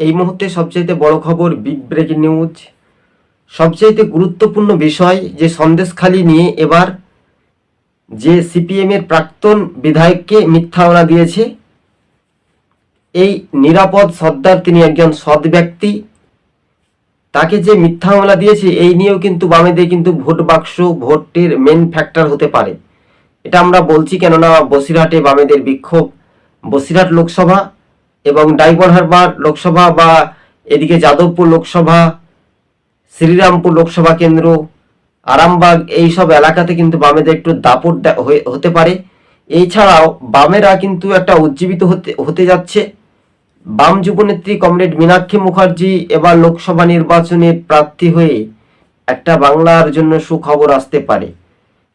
এই মুহূর্তে সবচাইতে বড় খবর বিগ ব্রেকিং নিউজ সবচাইতে গুরুত্বপূর্ণ বিষয় যে সন্দেশখালি নিয়ে এবার যে সিপিএম এর প্রাক্তন বিধায়ককে মিথ্যা মামলা দিয়েছে, এই নিরাপদ সর্দার তিনি একজন সৎ ব্যক্তি। তাকে যে মিথ্যা মামলা দিয়েছে, এই নিয়েও কিন্তু বামেদের কিন্তু ভোট বাক্স, ভোটের মেন ফ্যাক্টর হতে পারে। এটা আমরা বলছি কেননা বসিরহাটে বামেদের বিক্ষোভ। বসিরহাট লোকসভা এবং ডাইবন হারবার লোকসভা বা এদিকে যাদবপুর লোকসভা, শ্রীরামপুর লোকসভা কেন্দ্র, আরামবাগ এই সব এলাকাতে কিন্তু বামেদের একটু দাপট হতে পারে। এছাড়াও বামেরা কিন্তু একটা উজ্জীবিত হতে হতে যাচ্ছে। বাম যুবনেত্রী কমরেড মীনাক্ষী মুখার্জি এবার লোকসভা নির্বাচনে প্রার্থী হয়ে একটা বাংলার জন্য সুখবর আসতে পারে।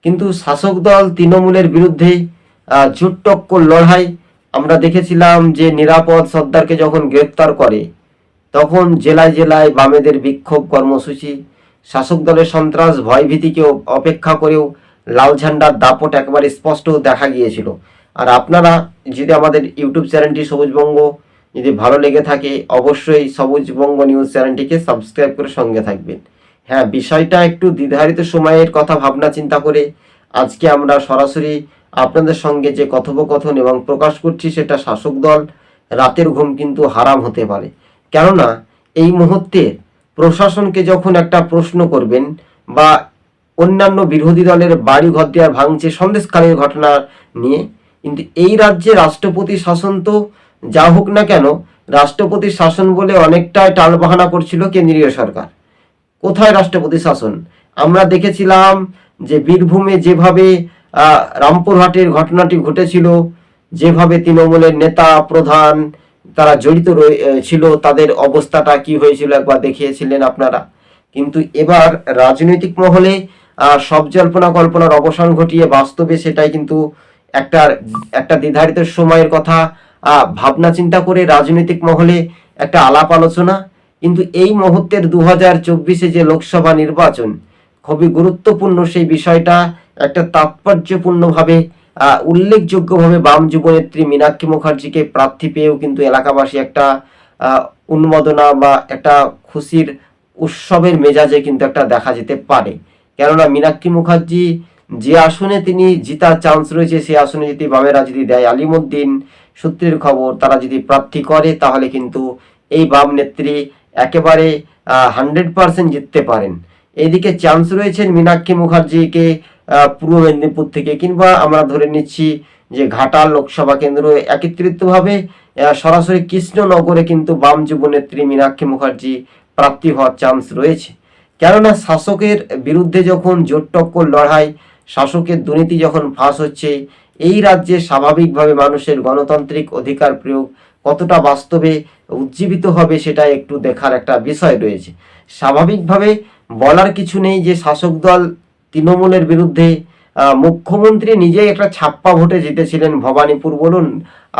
কিন্তু শাসক দল তৃণমূলের বিরুদ্ধে জোট লড়াই আমরা দেখেছিলাম যে নিরাপদ সর্দারকে যখন গ্রেপ্তার করে, তখন জেলায় জেলায় বামেদের বিক্ষোভ কর্মসূচি, শাসক দলের সন্ত্রাস, ভয়ভীতিকে অ- অপেক্ষা করেও লাল ঝান্ডার দাপট একবারে স্পষ্ট দেখা গিয়েছিল। আর আপনারা যদি আমাদের ইউটিউব চ্যানেলটি সবুজবঙ্গ যদি ভালো লেগে থাকে, অবশ্যই সবুজবঙ্গ নিউজ চ্যানেলটিকে সাবস্ক্রাইব করে সঙ্গে থাকবেন। হ্যাঁ বিষয়টা একটু দ্বিধারিত সময়ের কথা, ভাবনা, চিন্তা করে আজকে আমরা সরাসরি আপনাদের সঙ্গে যে কথোপকথন এবং প্রকাশ করছি সেটা শাসক দল, রাতের ঘুম কিন্তু হারাম হতে পারে। কেননা, এই মুহূর্তে প্রশাসনকে যখন একটা প্রশ্ন করবেন বা অন্যান্য বিরোধী দলের বাড়ি ঘর দেওয়ার ভাঙছে, সন্দেশখালীর ঘটনা নিয়ে, কিন্তু এই রাজ্যে রাষ্ট্রপতি শাসন তো যা হোক না কেন রাষ্ট্রপতি শাসন বলে অনেকটাই টালবাহানা করছিল কেন্দ্রীয় সরকার। কোথায় রাষ্ট্রপতি শাসন? আমরা দেখেছিলাম যে বীরভূমে যেভাবে রামপুরহাটের ঘটনাটি ঘটেছিল। যেভাবে তৃণমূলের নেতা, প্রধান তারা জড়িত ছিল, তাদের অবস্থাটা কি হয়েছিল একবার দেখিয়েছিলেন আপনারা। কিন্তু এবার রাজনৈতিক মহলে সব জল্পনা কল্পনার অবসান ঘটিয়ে বাস্তবে সেটাই কিন্তু একটা একটা নির্ধারিত সময়ের কথা। ভাবনা চিন্তা করে রাজনৈতিক মহলে একটা আলাপ আলোচনা। কিন্তু এই মুহূর্তের দু হাজার চব্বিশে যে লোকসভা নির্বাচন, খুবই গুরুত্বপূর্ণ সেই বিষয়টা। একটা তাৎপর্যপূর্ণভাবে উল্লেখযোগ্যভাবে বাম যুবনেত্রী মীনাক্ষী মুখার্জিকে প্রার্থী পেয়েও কিন্তু এলাকাবাসী একটা উন্মাদনা বা একটা খুশির উৎসবের মেজাজে কিন্তু একটা দেখা যেতে পারে। কেননা মীনাক্ষী মুখার্জি যে আসনে তিনি জিতার চান্স রয়েছে সেই আসনে যদি বামেরা যদি দেয় আলিমুদ্দিন সূত্রের খবর, তারা যদি প্রার্থী করে, তাহলে কিন্তু এই বাম নেত্রী একেবারে হান্ড্রেড পার্সেন্ট জিততে পারেন। এইদিকে চান্স রয়েছেন মীনাক্ষী মুখার্জিকে পূর্ব মেদিনীপুর থেকে কিংবা আমরা ধরে নিচ্ছি যে ঘাটাল লোকসভা কেন্দ্র একত্রিতভাবে সরাসরি কৃষ্ণনগরে কিন্তু বাম যুবনেত্রী মীনাক্ষী মুখার্জি প্রাপ্তি হওয়ার চান্স রয়েছে। কেননা শাসকের বিরুদ্ধে যখন জোট টক্কর লড়াই, শাসকের দুর্নীতি যখন ফাঁস হচ্ছে, এই রাজ্যে স্বাভাবিকভাবে মানুষের গণতান্ত্রিক অধিকার প্রয়োগ কতটা বাস্তবে উজ্জীবিত হবে সেটা একটু দেখার একটা বিষয় রয়েছে। স্বাভাবিকভাবে বলার কিছু নেই যে শাসক দল তৃণমূলের বিরুদ্ধে মুখ্যমন্ত্রী নিজেই একটা ছাপ্পা ভোটে জিতেছিলেন ভবানীপুর বলুন।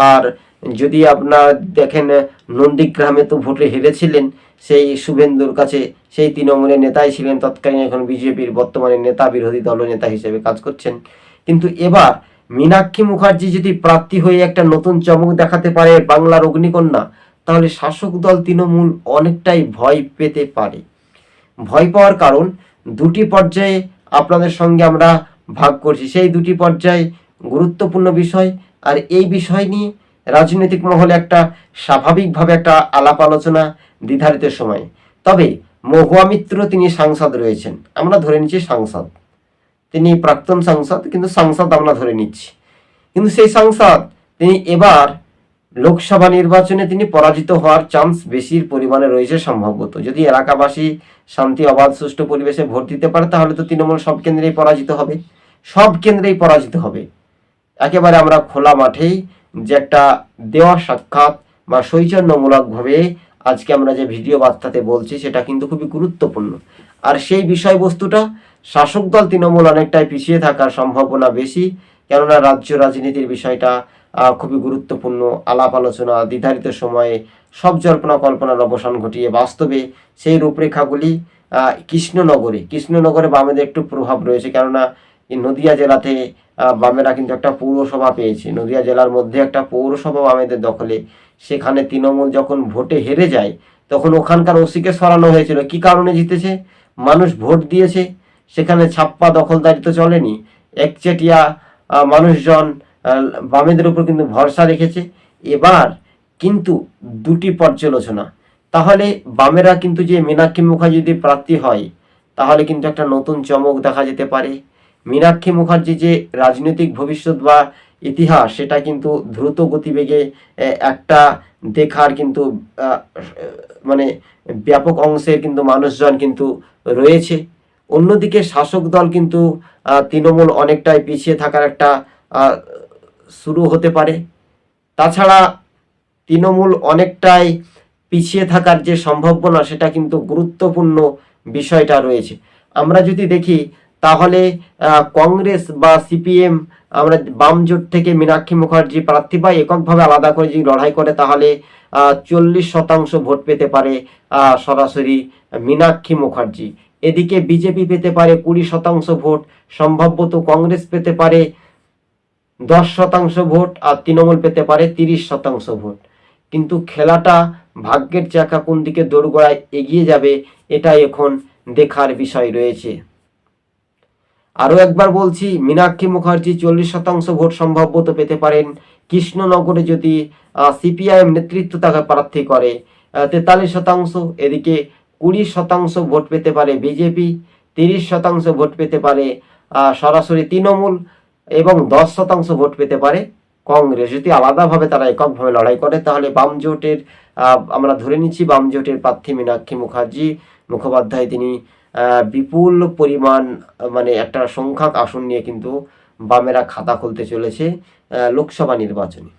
আর যদি আপনার দেখেন, নন্দীগ্রামে তো ভোটে হেরেছিলেন, সেই শুভেন্দুর কাছে সেই তৃণমূলের নেতাই ছিলেন, তৎকালীন এখন বিজেপির বর্তমানে নেতা, বিরোধী দলনেতা হিসেবে কাজ করছেন। কিন্তু এবার মীনাক্ষী মুখার্জি যদি প্রার্থী হয়ে একটা নতুন চমক দেখাতে পারে বাংলার অগ্নিকন্যা তাহলে শাসক দল তৃণমূল অনেকটাই ভয় পেতে পারে। ভয় পাওয়ার কারণ দুটি পর্যায়ে আপনাদের সঙ্গে আমরা ভাগ করছি। সেই দুটি পর্যায়ে গুরুত্বপূর্ণ বিষয় আর এই বিষয় নিয়ে রাজনৈতিক মহলে একটা স্বাভাবিকভাবে একটা আলাপ আলোচনা নির্ধারিত সময়। তবে মহুয়া মিত্র তিনি সাংসদ রয়েছেন। আমরা ধরে নিচ্ছি সাংসদ। তিনি প্রাক্তন সাংসদ, কিন্তু সাংসদ আমরা ধরে নিচ্ছি। কিন্তু সেই সাংসদ তিনি এবার লোকসভা নির্বাচনে তিনি পরাজিত হওয়ার চান্স বেশির পরিমাণে রয়েছে সম্ভবত। যদি এলাকাবাসী শান্তি, অবাধ, সুষ্ঠু পরিবেশে ভোট দিতে পারে, তাহলে তো তৃণমূল সব কেন্দ্রেই পরাজিত হবে। সব কেন্দ্রেই পরাজিত হবে। একেবারে আমরা খোলা মাঠেই যে একটা দেওয়া সাক্ষাৎ বা সৌজন্যমূলকভাবে আজকে আমরা যে ভিডিও বার্তাতে বলছি, সেটা কিন্তু খুবই গুরুত্বপূর্ণ। আর সেই বিষয়বস্তুটা শাসক দল তৃণমূল অনেকটাই পিছিয়ে থাকার সম্ভাবনা বেশি, কেননা রাজ্য রাজনীতির বিষয়টা খুবই গুরুত্বপূর্ণ আলাপ আলোচনা নির্ধারিত সময়ে সব জল্পনা কল্পনার অবসান ঘটিয়ে বাস্তবে সেই রূপরেখাগুলি কৃষ্ণনগরে কৃষ্ণনগরে বামেদের একটু প্রভাব রয়েছে কেননা নদিয়া জেলাতে বামেরা কিন্তু একটা পৌরসভা পেয়েছে। নদিয়া জেলার মধ্যে একটা পৌরসভা বামেদের দখলে। সেখানে তৃণমূল যখন ভোটে হেরে যায়, তখন ওখানকার ওসিকে সরানো হয়েছিল। কি কারণে জিতেছে? মানুষ ভোট দিয়েছে। সেখানে ছাপ্পা দখলদারি তো চলেনি। একচেটিয়া মানুষজন বামেদের উপর কিন্তু ভরসা রেখেছে। এবার কিন্তু দুটি পর্যালোচনা। তাহলে বামেরা কিন্তু যে মীনাক্ষী মুখার্জি যদি প্রার্থী হয়, তাহলে কিন্তু একটা নতুন চমক দেখা যেতে পারে। মীনাক্ষী মুখার্জি যে রাজনৈতিক ভবিষ্যৎ বা ইতিহাস, সেটা কিন্তু দ্রুত গতিবেগে একটা দেখার কিন্তু মানে ব্যাপক অংশের কিন্তু মানুষজন কিন্তু রয়েছে। অন্যদিকে শাসক দল কিন্তু তৃণমূল অনেকটাই পিছিয়ে থাকার একটা শুরু হতে পারে। তাছাড়া তৃণমূল অনেকটাই পিছিয়ে থাকার যে সম্ভাবনা, সেটা কিন্তু গুরুত্বপূর্ণ বিষয়টা রয়েছে। আমরা যদি দেখি, তাহলে কংগ্রেস বা সিপিএম, আমরা বাম জোট থেকে মীনাক্ষী মুখার্জি প্রার্থী বা এককভাবে আলাদা করে যদি লড়াই করে, তাহলে চল্লিশ শতাংশ ভোট পেতে পারে সরাসরি মীনাক্ষী মুখার্জি। এদিকে বিজেপি পেতে পারে কুড়ি শতাংশ ভোট সম্ভবত কংগ্রেস পেতে পারে দশ শতাংশ ভোট আর তৃণমূল পেতে পারে তিরিশ শতাংশ ভোট। কিন্তু খেলাটা ভাগ্যের চাকা কোন দিকে দোরগোড়ায় এগিয়ে যাবে এটা এখন দেখার বিষয় রয়েছে। আরও একবার বলছি, মীনাক্ষী মুখার্জি চল্লিশ শতাংশ ভোট সম্ভাব্যত পেতে পারেন। কৃষ্ণনগরে যদি সিপিআইএম নেতৃত্ব তাকে প্রার্থী করে তেতাল্লিশ শতাংশ, এদিকে কুড়ি শতাংশ ভোট পেতে পারে বিজেপি, তিরিশ শতাংশ ভোট পেতে পারে সরাসরি তৃণমূল এবং দশ শতাংশ ভোট পেতে পারে। কংগ্রেস যদি আলাদাভাবে তারা এককভাবে লড়াই করে, তাহলে বাম জোটের আমরা ধরে নিচ্ছি বাম জোটের প্রার্থী মীনাক্ষী মুখার্জি মুখোপাধ্যায় তিনি বিপুল পরিমাণ মানে একটা সংখ্যক আসন নিয়ে কিন্তু বামেরা খাতা খুলতে চলেছে লোকসভা নির্বাচনে।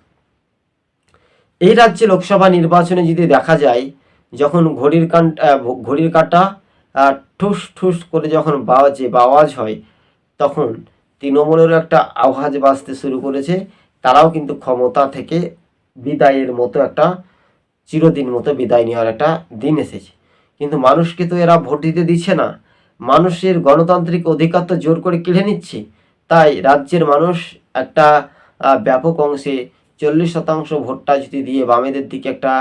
এই রাজ্যে লোকসভা নির্বাচনে যদি দেখা যায়, যখন ঘড়ির কান ঘড়ির কাঁটা ঠুস ঠুস করে যখন বাজে বা আওয়াজ হয়, তখন তৃণমূলেরও একটা আওয়াজ বাজতে শুরু করেছে, তারাও কিন্তু ক্ষমতা থেকে বিদায়ের মতো একটা, চিরদিন মতো বিদায় নেওয়ার একটা দিন এসেছে। কিন্তু মানুষকে তো এরা ভোট দিতে দিচ্ছে না। মানুষের গণতান্ত্রিক অধিকার তো জোর করে কেড়ে নিচ্ছে। তাই রাজ্যের মানুষ একটা ব্যাপক অংশে চল্লিশ শতাংশ ভোটটা যদি দিয়ে বামেদের দিকে একটা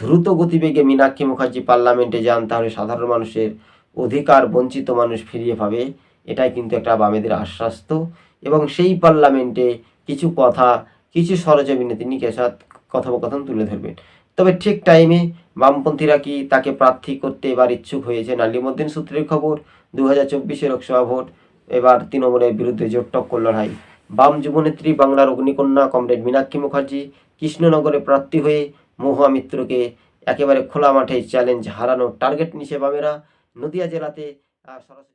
দ্রুত গতিবেগে মীনাক্ষী মুখার্জি পার্লামেন্টে যান, তাহলে সাধারণ মানুষের অধিকার বঞ্চিত মানুষ ফিরিয়ে পাবে এটাই কিন্তু একটা বামেদের আশ্বাস তো এবং সেই পার্লামেন্টে কিছু কথা, কিছু সরজমিনে তিনি কেসাত কথোপকথন তুলে ধরবেন। তবে ঠিক টাইমে বামপন্থীরা কি তাকে প্রার্থী করতে এবার ইচ্ছুক হয়েছে নালিমুদ্দিন সূত্রের খবর? দু হাজার চব্বিশে লোকসভা ভোট, এবার তৃণমূলের বিরুদ্ধে জোর টক্কর লড়াই। বাম যুবনেত্রী বাংলার অগ্নিকন্যা কমরেড মীনাক্ষী মুখার্জি কৃষ্ণনগরে প্রার্থী হয়ে মহুয়া মিত্রকে একেবারে খোলা মাঠে চ্যালেঞ্জ হারানোর টার্গেট নিচে বামেরা। নদিয়া জেলাতে সরাসরি